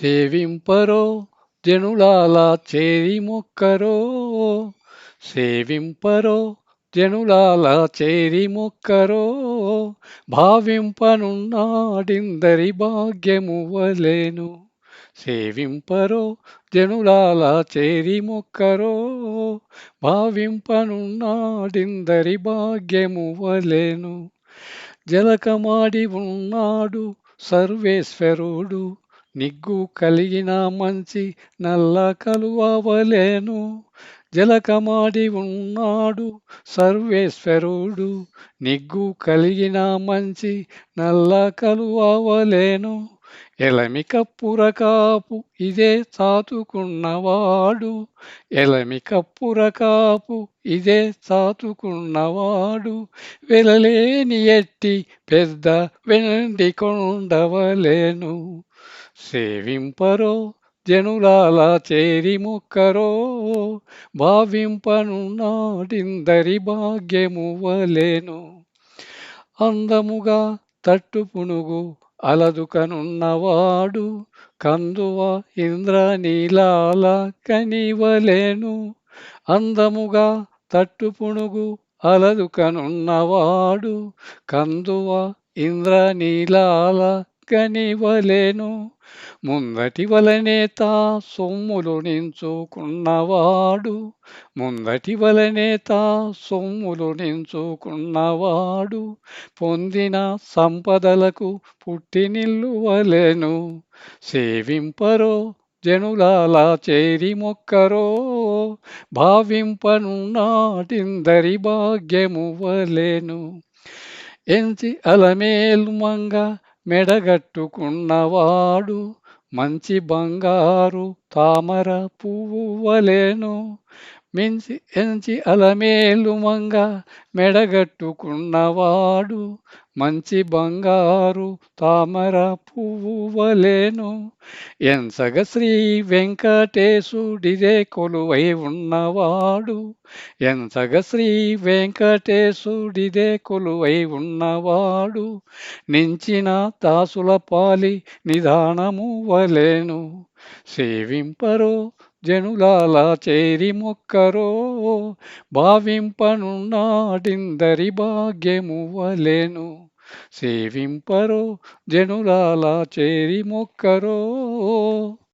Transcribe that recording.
సేవింపరో జనులాలా చేరి మొక్కరో సేవింపరో జనులాలా చేరి మొక్కరో భావింపనున్నాడిందరి భాగ్యము వలేను. సేవింపరో జనులాలా చేరి మొక్కరో భావింపనున్నాడిందరి భాగ్యము వలేను. జలకమాడి ఉన్నాడు సర్వేశ్వరుడు. నిగ్గు కలిగిన మంచి నల్ల కలువవలేను. జలకమాడి ఉన్నాడు సర్వేశ్వరుడు. నిగ్గు కలిగిన మంచి నల్ల కలువవలేను. ఎలమి పురకాపు ఇదే చాతుకున్నవాడు ఎలమి పురకాపు ఇదే చాతుకున్నవాడు వెలలేని ఎట్టి పెద్ద వెండి కొండవలేను. సేవింపరో జనులాల చేరి మొక్కరో భావింపనున్నాడిందరి భాగ్యము వలేను. అందముగా తట్టు పునుగు అలదుకనున్నవాడు కందువ ఇంద్రనీలాల కనివలేను అందముగా తట్టు పునుగు అలదుకనున్నవాడు కందువ ఇంద్రనీలాల కనివలేను ముందటి వలనే తా సొమ్ములు నించుకున్నవాడు. ముందటి వలనే తా సొమ్ములు నించుకున్నవాడు. పొందిన సంపదలకు పుట్టినిల్లువలెను. సేవింపరో జనులాలా చేరి మొక్కరో. భావింపనున్నాటిందరి భాగ్యము వలెను ఎంచి అలమేలు మంగ మెడగట్టుకున్నవాడు మంచి బంగారు తామర పువ్వు వలెను. మించి ఎంచి అలమేలు మంగ మెడగట్టుకున్నవాడు మంచి బంగారు తామర పువ్వువలేను ఎంచగ శ్రీ వెంకటేశుడిదే కొలువై ఉన్నవాడు ఎంచగ శ్రీ వెంకటేశుడిదే కొలువై ఉన్నవాడు నించిన దాసుల పాలి నిదానము వలేను. సేవింపరో జనులాలా చేరి మొక్కరో భావింపనున్నాడిందరి భాగ్యము వలెను. సేవింపరో జనులాలా చేరి మొక్కరో